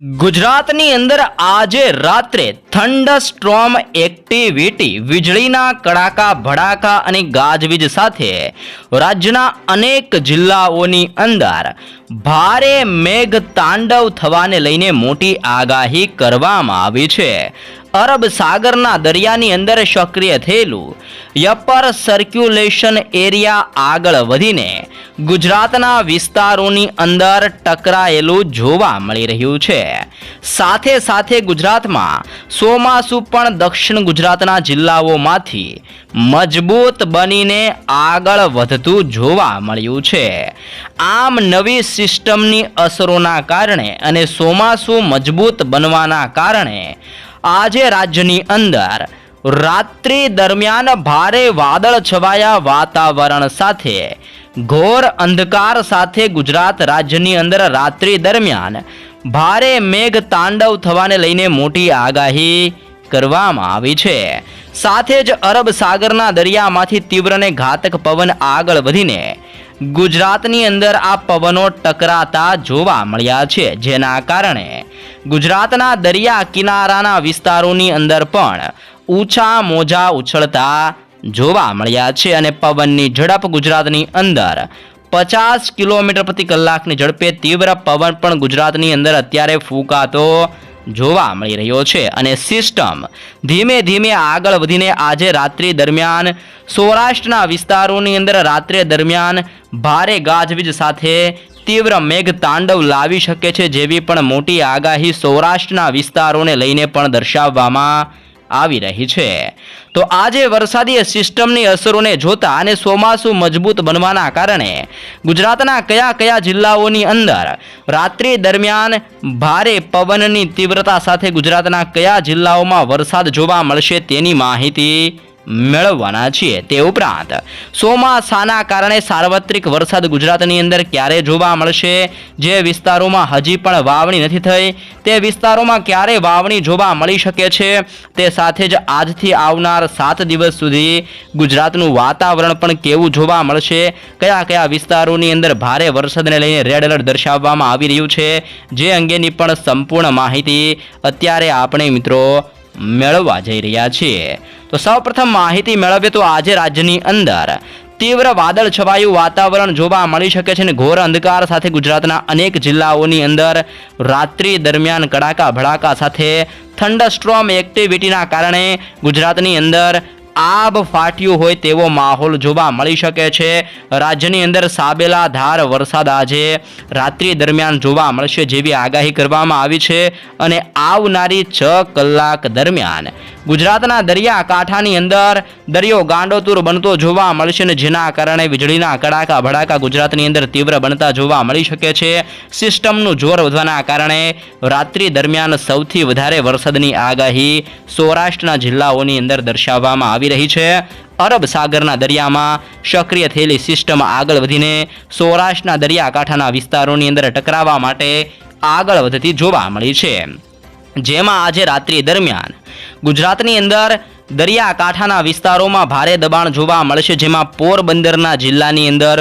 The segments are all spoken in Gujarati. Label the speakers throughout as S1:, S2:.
S1: ગુજરાતની અંદર આજે રાત્રે થંડરસ્ટ્રોમ એક્ટિવિટી, વીજળીના કડાકા, ભડાકા અને ગાજવીજ સાથે રાજ્યના અનેક જિલ્લાઓની અંદર ભારે મેઘ તાંડવ થવાને લઈને મોટી આગાહી કરવામાં આવી છે. અરબ સાગરના દરિયાની અંદર સક્રિય થયેલું યપર સર્ક્યુલેશન એરિયા આગળ વધીને ગુજરાતના વિસ્તારોની અંદર ટકરાયેલું જોવા મળી રહ્યું છે. સાથે સાથે ગુજરાતમાં ચોમાસુ પણ દક્ષિણ ગુજરાતના જિલ્લાઓમાંથી મજબૂત બનીને આગળ વધતું જોવા મળ્યું છે. આમ નવી સિસ્ટમની અસરોના કારણે અને ચોમાસું મજબૂત બનવાના કારણે આજે રાજ્યની અંદર. રાત્રિ દરમિયાન ભારે વાદળ છવાયા વાતાવરણ સાથે. ઘોર અંધકાર સાથે ગુજરાત રાજ્યની અંદર રાત્રિ દરમિયાન ભારે મેઘ તાંડવ થવાને લઈને મોટી આગાહી કરવામાં આવી છે. સાથે જ અરબ સાગરના દરિયામાંથી તીવ્ર અને ઘાતક પવન આગળ વધીને ગુજરાતની અંદર આ પવનો ટકરાતા જોવા મળ્યા છે, જેના કારણે ગુજરાતના દરિયા કિનારાના વિસ્તારોની અંદર પણ ઊંચા મોજા ઉછળતા જોવા મળ્યા છે અને પવનની ઝડપ ગુજરાતની અંદર પચાસ કિલોમીટર પ્રતિ કલાકની ઝડપે તીવ્ર પવન પણ ગુજરાતની અંદર અત્યારે ફૂંકાતો જોવા મળી રહ્યો છે અને સિસ્ટમ ધીમે ધીમે આગળ વધીને આજે રાત્રિ દરમિયાન સૌરાષ્ટ્રના વિસ્તારોની અંદર રાત્રે દરમિયાન ભારે ગાજવીજ સાથે તીવ્ર મેઘ તાંડવ લાવી શકે છે જેવી પણ મોટી આગાહી સૌરાષ્ટ્રના વિસ્તારોને લઈને પણ દર્શાવવામાં આવી રહી છે. તો આજે વરસાદી સિસ્ટમની અસરોને જોતા અને ચોમાસું મજબૂત બનવાના કારણે ગુજરાતના કયા કયા જિલ્લાઓની અંદર રાત્રિ દરમિયાન ભારે પવનની તીવ્રતા સાથે ગુજરાતના કયા જિલ્લાઓમાં વરસાદ જોવા મળશે તેની માહિતી મેળવવાના છીએ તે ઉપરાંત ચોમાસાના કારણે સાર્વત્રિક વરસાદ ગુજરાતની અંદર ક્યારે જોવા મળશે? જે વિસ્તારોમાં હજી પણ વાવણી નથી થઈ, તે વિસ્તારોમાં ક્યારે વાવણી જોવા મળી શકે છે? તે સાથે જ આજથી આવનાર સાત દિવસ સુધી ગુજરાતનું વાતાવરણ પણ કેવું જોવા મળશે? કયા કયા વિસ્તારોની અંદર ભારે વરસાદને લઈને રેડ એલર્ટ દર્શાવવામાં આવી રહ્યું છે? જે અંગેની પણ સંપૂર્ણ માહિતી અત્યારે આપણે મિત્રો મેળવવા જઈ રહ્યા છીએ. તો સૌપ્રથમ માહિતી મેળવીએ તો આજે રાજ્યની અંદર તીવ્ર વાદળ છવાયું વાતાવરણ જોવા મળી શકે છે અને ઘોર અંધકાર સાથે ગુજરાતના અનેક જિલ્લાઓની અંદર રાત્રિ દરમિયાન કડાકા ભડાકા સાથે થંડરસ્ટ્રોમ એક્ટિવિટીના કારણે ગુજરાતની અંદર આબ ફાટ્યું હોય તેવો માહોલ જોવા મળી શકે છે. રાજ્યની અંદર સાબેલા ધાર વરસાદ આજે રાત્રિ દરમિયાન જોવા મળશે જેવી આગાહી કરવામાં આવી છે અને આવનારી છ કલાક દરમિયાન ગુજરાતના દરિયા કાંઠાની અંદર દરિયો ગાંડોતુર બનતો જોવા મળશે અને જેના કારણે વીજળીના કડાકા ભડાકા ગુજરાતની અંદર તીવ્ર બનતા જોવા મળી શકે છે. સિસ્ટમનું જોર વધવાના કારણે રાત્રિ દરમિયાન સૌથી વધારે વરસાદની આગાહી સૌરાષ્ટ્રના જિલ્લાઓની અંદર દર્શાવવામાં આવી રહી છે. અરબ સાગરના દરિયામાં સક્રિય થયેલી સિસ્ટમ આગળ વધીને સૌરાષ્ટ્રના દરિયાકાંઠાના વિસ્તારોની અંદર ટકરાવવા માટે આગળ વધતી જોવા મળી છે. જેમાં આજે રાત્રિ દરમિયાન ગુજરાતની અંદર દરિયાકાંઠાના વિસ્તારોમાં ભારે દબાણ જોવા મળશે, જેમાં પોરબંદરના જિલ્લાની અંદર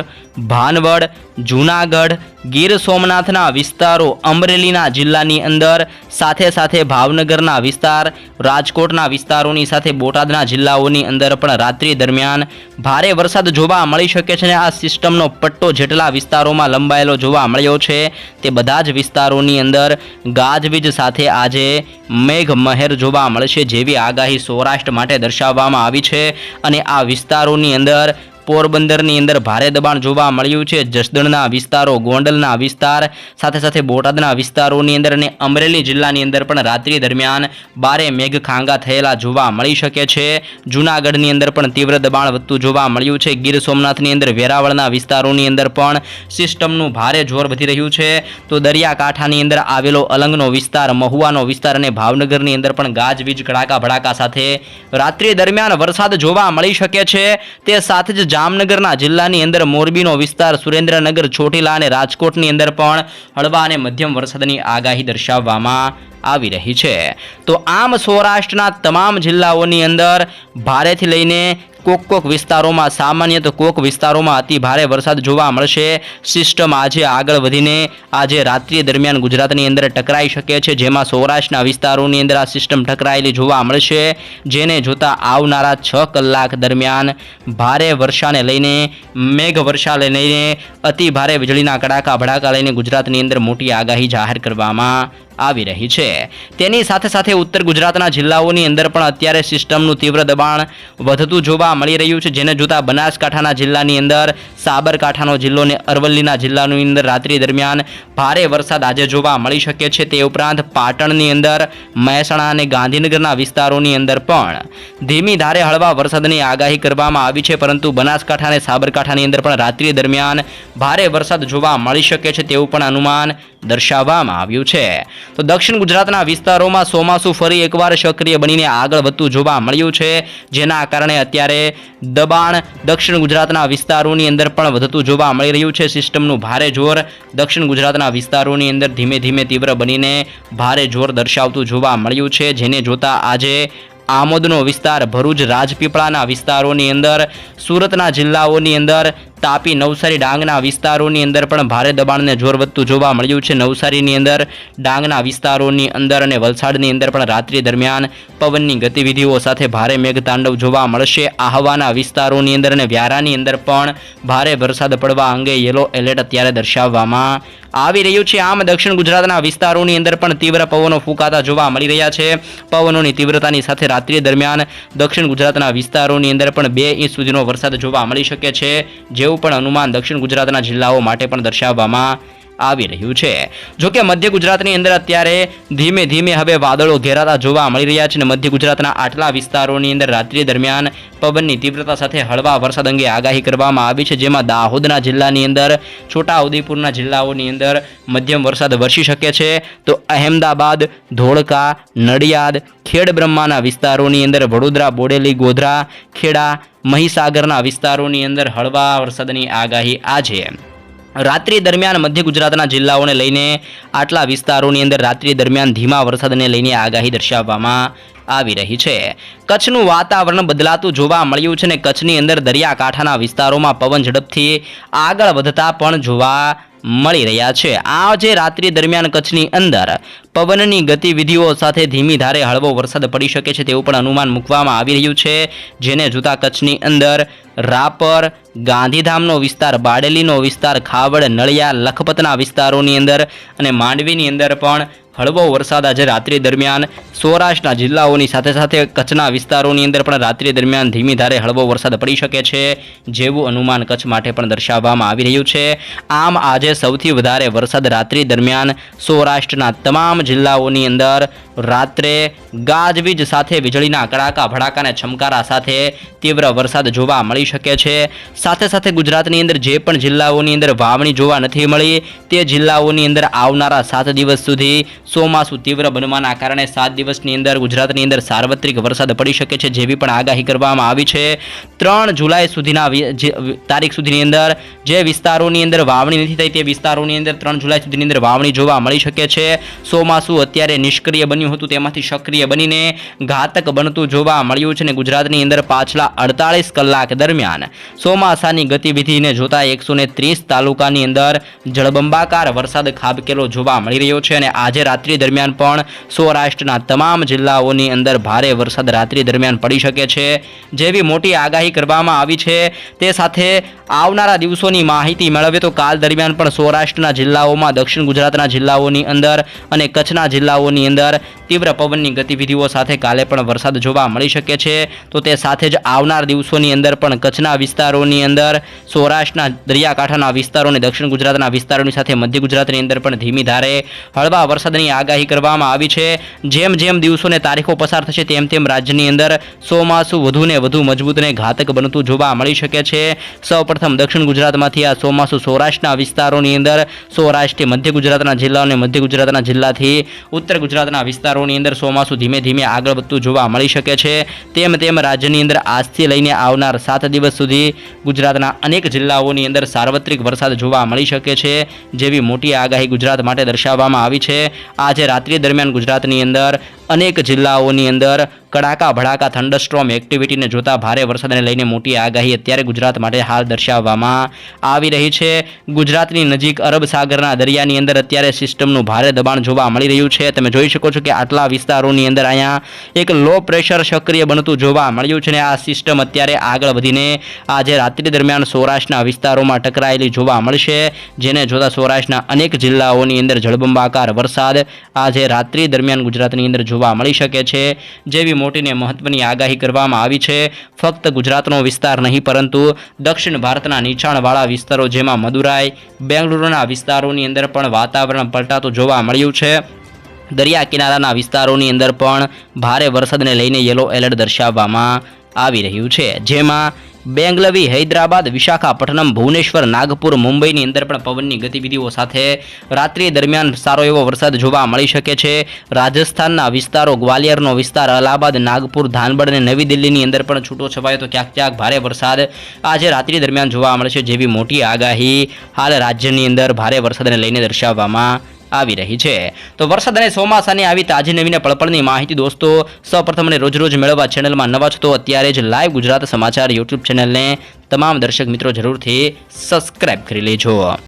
S1: ભાનવડ, જૂનાગઢ, ગીર સોમનાથના વિસ્તારો, અમરેલીના જિલ્લાની અંદર સાથે સાથે ભાવનગરના વિસ્તાર, રાજકોટના વિસ્તારોની સાથે બોટાદના જિલ્લાઓની અંદર પણ રાત્રિ દરમિયાન ભારે વરસાદ જોવા મળી શકે છે અને આ સિસ્ટમનો પટ્ટો જેટલા વિસ્તારોમાં લંબાયેલો જોવા મળ્યો છે, તે બધા જ વિસ્તારોની અંદર ગાજવીજ સાથે આજે મેઘ મહેર જોવા મળશે. જેવી આગાહી સૌરાષ્ટ્ર માટે દર્શાવવામાં આવી છે. અને આ વિસ્તારોની અંદર પોરબંદરની અંદર ભારે દબાણ જોવા મળ્યું છે. જસદણના વિસ્તારો, ગોંડલના વિસ્તાર, સાથે સાથે બોટાદના વિસ્તારોની અંદર અને અમરેલી જિલ્લાની અંદર પણ રાત્રિ દરમિયાન બારે મેઘખાંગા થયેલા જોવા મળી શકે છે. જૂનાગઢની અંદર પણ તીવ્ર દબાણ વધતું જોવા મળ્યું છે. ગીર સોમનાથની અંદર વેરાવળના વિસ્તારોની અંદર પણ સિસ્ટમનું ભારે જોર વધી રહ્યું છે. તો દરિયાકાંઠાની અંદર આવેલો અલંગનો વિસ્તાર, મહુવાનો વિસ્તાર અને ભાવનગરની અંદર પણ ગાજવીજ કડાકા ભડાકા સાથે રાત્રિ દરમિયાન વરસાદ જોવા મળી શકે છે. તે સાથે જ જામનગરના જિલ્લાની અંદર મોરબીનો વિસ્તાર સુરેન્દ્રનગર, ચોટીલા અને રાજકોટની અંદર પણ હળવા અને મધ્યમ વરસાદની આગાહી દર્શાવવામાં આવી રહી છે. તો આમ સૌરાષ્ટ્રના તમામ જિલ્લાઓની અંદર ભારેથી લઈને કોક કોક વિસ્તારોમાં સામાન્ય તો કોક વિસ્તારોમાં અતિ ભારે વરસાદ જોવા મળશે. સિસ્ટમ આજે આગળ વધીને આજે રાત્રિ દરમિયાન ગુજરાતની અંદર ટકરાઈ શકે છે. જેમાં સૌરાષ્ટ્રના વિસ્તારોની અંદર આ સિસ્ટમ ટકરાયેલી જોવા મળશે. જેને જોતા આવનારા છ કલાક દરમિયાન ભારે વર્ષાને લઈને મેઘ વર્ષાને લઈને, અતિ ભારે વીજળીના કડાકા, ભડાકા લઈને ગુજરાતની અંદર મોટી આગાહી જાહેર કરવામાં આવી રહી છે. તેની સાથે સાથે ઉત્તર ગુજરાતના જિલ્લાઓની અંદર પણ અત્યારે સિસ્ટમનું તીવ્ર દબાણ વધતું જોવા મળી રહ્યું છે, જેને જોતા બનાસકાંઠાના જિલ્લાની અંદર, સાબરકાંઠાનો જિલ્લો અને અરવલ્લીના જિલ્લાની અંદર રાત્રિ દરમિયાન ભારે વરસાદ આજે જોવા મળી શકે છે. તે ઉપરાંત પાટણની અંદર, મહેસાણા અને ગાંધીનગરના વિસ્તારોની અંદર પણ ધીમી ધારે હળવા વરસાદની આગાહી કરવામાં આવી છે, પરંતુ બનાસકાંઠા અને સાબરકાંઠાની અંદર પણ રાત્રિ દરમિયાન ભારે વરસાદ જોવા મળી શકે છે તેવું પણ અનુમાન દર્શાવવામાં આવ્યું છે. તો દક્ષિણ ગુજરાતના વિસ્તારોમાં ચોમાસું ફરી એકવાર સક્રિય બનીને આગળ વધતું જોવા મળ્યું છે. જેના કારણે અત્યારે દબાણ દક્ષિણ ગુજરાતના વિસ્તારોની અંદર પણ વધતું જોવા મળી રહ્યું છે. સિસ્ટમનું ભારે જોર દક્ષિણ ગુજરાતના વિસ્તારોની અંદર ધીમે ધીમે તીવ્ર બનીને ભારે જોર દર્શાવતું જોવા મળ્યું છે. જેને જોતા આજે આમોદનો વિસ્તાર ભરૂચ રાજપીપળાના વિસ્તારોની અંદર, સુરતના જિલ્લાઓની અંદર તાપી નવસારી ડાંગના વિસ્તારોની અંદર પણ ભારે દબાણને જોર વધતું જોવા મળ્યું છે. નવસારીની અંદર ડાંગના વિસ્તારોની અંદર અને વલસાડની અંદર પણ રાત્રિ દરમિયાન પવનની ગતિવિધિઓ સાથે ભારે મેઘતાંડવ જોવા મળશે. આહવાના વિસ્તારોની અંદર અને વ્યારાની અંદર પણ ભારે વરસાદ પડવા અંગે યલો એલર્ટ અત્યારે દર્શાવવામાં આવી રહ્યું છે. આમ દક્ષિણ ગુજરાતના વિસ્તારોની અંદર પણ તીવ્ર પવનો ફૂંકાતા જોવા મળી રહ્યા છે. પવનોની તીવ્રતાની સાથે રાત્રિ દરમિયાન દક્ષિણ ગુજરાતના વિસ્તારોની અંદર પણ બે ઇંચ સુધીનો વરસાદ જોવા મળી શકે છે. જેવું પણ અનુમાન દક્ષિણ ગુજરાતના જિલ્લાઓ માટે પણ દર્શાવવામાં આવી રહ્યું છે. જોકે મધ્ય ગુજરાતની અંદર અત્યારે ધીમે ધીમે હવે વાદળો ઘેરાતા જોવા મળી રહ્યા છે અને મધ્ય ગુજરાતના આટલા વિસ્તારોની અંદર રાત્રિ દરમિયાન પવનની તીવ્રતા સાથે હળવા વરસાદ અંગે આગાહી કરવામાં આવી છે. જેમાં દાહોદના જિલ્લાની અંદર છોટા ઉદેપુરના જિલ્લાઓની અંદર મધ્યમ વરસાદ વરસી શકે છે. તો અહેમદાબાદ, ધોળકા, નડિયાદ ખેડ બ્રહ્માના વિસ્તારોની અંદર વડોદરા, બોડેલી, ગોધરા, ખેડા, મહીસાગરના વિસ્તારોની અંદર હળવા વરસાદની આગાહી આજે. રાત્રિ દરમિયાન મધ્ય ગુજરાતના જિલ્લાઓને લઈને આટલા વિસ્તારોની અંદર રાત્રિ દરમિયાન ધીમા વરસાદને લઈને આગાહી દર્શાવવામાં આવી રહી છે. કચ્છનું વાતાવરણ બદલાતું જોવા મળ્યું છે ને કચ્છની અંદર દરિયાકાંઠાના વિસ્તારોમાં પવન ઝડપથી આગળ વધતા પણ જોવા મળી રહ્યા છે. આજે રાત્રિ દરમિયાન કચ્છની અંદર પવનની ગતિવિધિઓ સાથે ધીમી ધારે હળવો વરસાદ પડી શકે છે તેવું પણ અનુમાન મૂકવામાં આવી રહ્યું છે. જેને જોતા કચ્છની અંદર રાપર, ગાંધીધામનો વિસ્તાર, બાડેલીનો વિસ્તાર, ખાવડ, નળિયા, લખપતના વિસ્તારોની અંદર અને માંડવીની અંદર પણ હળવો વરસાદ આજે રાત્રિ દરમિયાન સૌરાષ્ટ્રના જિલ્લાઓની સાથે સાથે કચ્છના વિસ્તારોની અંદર પણ રાત્રિ દરમિયાન ધીમી ધારે હળવો વરસાદ પડી શકે છે, જેવું અનુમાન કચ્છ માટે પણ દર્શાવવામાં આવી રહ્યું છે. આમ આજે સૌથી વધારે વરસાદ રાત્રિ દરમિયાન સૌરાષ્ટ્રના તમામ જિલ્લાઓની અંદર રાત્રે ગાજવીજ સાથે વીજળીના કડાકા, ભડાકા અને છમકારા સાથે તીવ્ર વરસાદ જોવા મળી શકે છે. સાથે સાથે ગુજરાતની અંદર જે પણ જિલ્લાઓની અંદર વાવણી જોવા નથી મળી, તે જિલ્લાઓની અંદર આવનારા સાત દિવસ સુધી ચોમાસું તીવ્ર બનવાના કારણે સાત દિવસની અંદર ગુજરાતની અંદર સાર્વત્રિક વરસાદ પડી શકે છે જેવી પણ આગાહી કરવામાં આવી છે. ત્રણ જુલાઈ સુધીના તારીખ સુધીની અંદર જે વિસ્તારોની અંદર વાવણી નથી થઈ તે વિસ્તારોની અંદર ત્રણ જુલાઈ સુધીની અંદર વાવણી જોવા મળી શકે છે. ચોમાસું અત્યારે નિષ્ક્રિય બન્યું હતું તેમાંથી સક્રિય બનીને ઘાતક બનતું જોવા મળ્યું છે અને ગુજરાતની અંદર પાછલા અડતાળીસ કલાક દરમિયાન ચોમાસાની ગતિવિધિને જોતા એકસો તાલુકાની અંદર જળબંબાકાર વરસાદ ખાબકેલો જોવા મળી રહ્યો છે અને આજે રાત્રિ દરમિયાન પણ સૌરાષ્ટ્રના તમામ જિલ્લાઓની અંદર ભારે વરસાદ રાત્રિ દરમિયાન પડી શકે છે. જેવી મોટી આગાહી કરવામાં આવી છે, તે સાથે આવનારા દિવસોની માહિતી મેળવીએ તો કાલ દરમિયાન પણ સૌરાષ્ટ્રના જિલ્લાઓમાં, દક્ષિણ ગુજરાતના જિલ્લાઓની અંદર અને કચ્છના જિલ્લાઓની અંદર તીવ્ર પવનની ગતિવિધિઓ સાથે કાલે પણ વરસાદ જોવા મળી શકે છે. તો તે સાથે જ આવનાર દિવસોની અંદર પણ કચ્છના વિસ્તારોની અંદર, સૌરાષ્ટ્રના દરિયાકાંઠાના વિસ્તારો અને દક્ષિણ ગુજરાતના વિસ્તારોની સાથે મધ્ય ગુજરાતની અંદર પણ ધીમી ધારે હળવા વરસાદની આગાહી કરવામાં આવી છે. જેમ જેમ દિવસોને તારીખો પસાર થશે, તેમ તેમ રાજ્યની અંદર ચોમાસું વધુને વધુ મજબૂત અને ઘાતક બનતું જોવા મળી શકે છે. સૌપ્રથમ દક્ષિણ ગુજરાતમાંથી આ ચોમાસું સૌરાષ્ટ્રના વિસ્તારોની અંદર સૌરાષ્ટ્ર મધ્ય ગુજરાતના જિલ્લાઓ અને મધ્ય ગુજરાતના જિલ્લાથી ઉત્તર ગુજરાતના વિસ્તારોની અંદર ચોમાસું ધીમે ધીમે આગળ વધતું જોવા મળી શકે છે. તેમ તેમ રાજ્યની અંદર આજથી લઈને આવનાર સાત દિવસ સુધી ગુજરાતના અનેક જિલ્લાઓની અંદર સાર્વત્રિક વરસાદ જોવા મળી શકે છે, જેવી મોટી આગાહી ગુજરાત માટે દર્શાવવામાં આવી છે. આજે રાત્રિ દરમિયાન ગુજરાતની અંદર અનેક જિલ્લાઓની અંદર કડાકા ભડાકા થંડરસ્ટ્રોમ એક્ટિવિટીને જોતા ભારે વરસાદને લઈને મોટી આગાહી અત્યારે ગુજરાત માટે હાલ દર્શાવવામાં આવી રહી છે. ગુજરાતની નજીક અરબ સાગરના દરિયાની અંદર અત્યારે સિસ્ટમનું ભારે દબાણ જોવા મળી રહ્યું છે. તમે જોઈ શકો છો કે આટલા વિસ્તારોની અંદર અહીંયા એક લો પ્રેશર સક્રિય બનતું જોવા મળ્યું છે અને આ સિસ્ટમ અત્યારે આગળ વધીને આજે રાત્રિ દરમિયાન સૌરાષ્ટ્રના વિસ્તારોમાં ટકરાયેલી જોવા મળશે. જેને જોતા સૌરાષ્ટ્રના અનેક જિલ્લાઓની અંદર જળબંબાકાર વરસાદ આજે રાત્રિ દરમિયાન ગુજરાતની અંદર જોવા મળી શકે છે. જેવી મોટીને મહત્વની આગાહી કરવામાં આવી છે. ફક્ત ગુજરાતનો વિસ્તાર નહીં, પરંતુ દક્ષિણ ભારતના નીચાણવાળા વિસ્તારો જેમાં મદુરાઈ, બેંગલુરુના વિસ્તારોની અંદર પણ વાતાવરણ પલટાતું જોવા મળ્યું છે. દરિયા કિનારાના વિસ્તારોની અંદર પણ ભારે વરસાદને લઈને યલો એલર્ટ દર્શાવવામાં આવી રહ્યું છે. જેમાં બેંગલવી, હૈદરાબાદ, વિશાખાપટ્ટનમ, ભુવનેશ્વર, નાગપુર, મુંબઈની અંદર પણ પવનની ગતિવિધિઓ સાથે રાત્રિ દરમિયાન સારો એવો વરસાદ જોવા મળી શકે છે. રાજસ્થાનના વિસ્તારો, ગ્વાલિયરનો વિસ્તાર, અલ્હાબાદ, નાગપુર, ધાનબડ અને નવી દિલ્હીની અંદર પણ છૂટો છવાયો તો ક્યાંક ક્યાંક ભારે વરસાદ આજે રાત્રિ દરમિયાન જોવા મળશે જેવી મોટી આગાહી. હાલ રાજ્યની અંદર ભારે વરસાદને લઈને દર્શાવવામાં આવી રહી છે. તો વરસાદ અને ચોમાસાની આવી તાજી નવીને પળપળની માહિતી દોસ્તો, સૌપ્રથમ અને રોજ રોજ મેળવવા ચેનલમાં નવા છો તો અત્યારે જ લાઈવ ગુજરાત સમાચાર યુટ્યુબ ચેનલને તમામ દર્શક મિત્રો જરૂરથી સબસ્ક્રાઇબ કરી લેજો.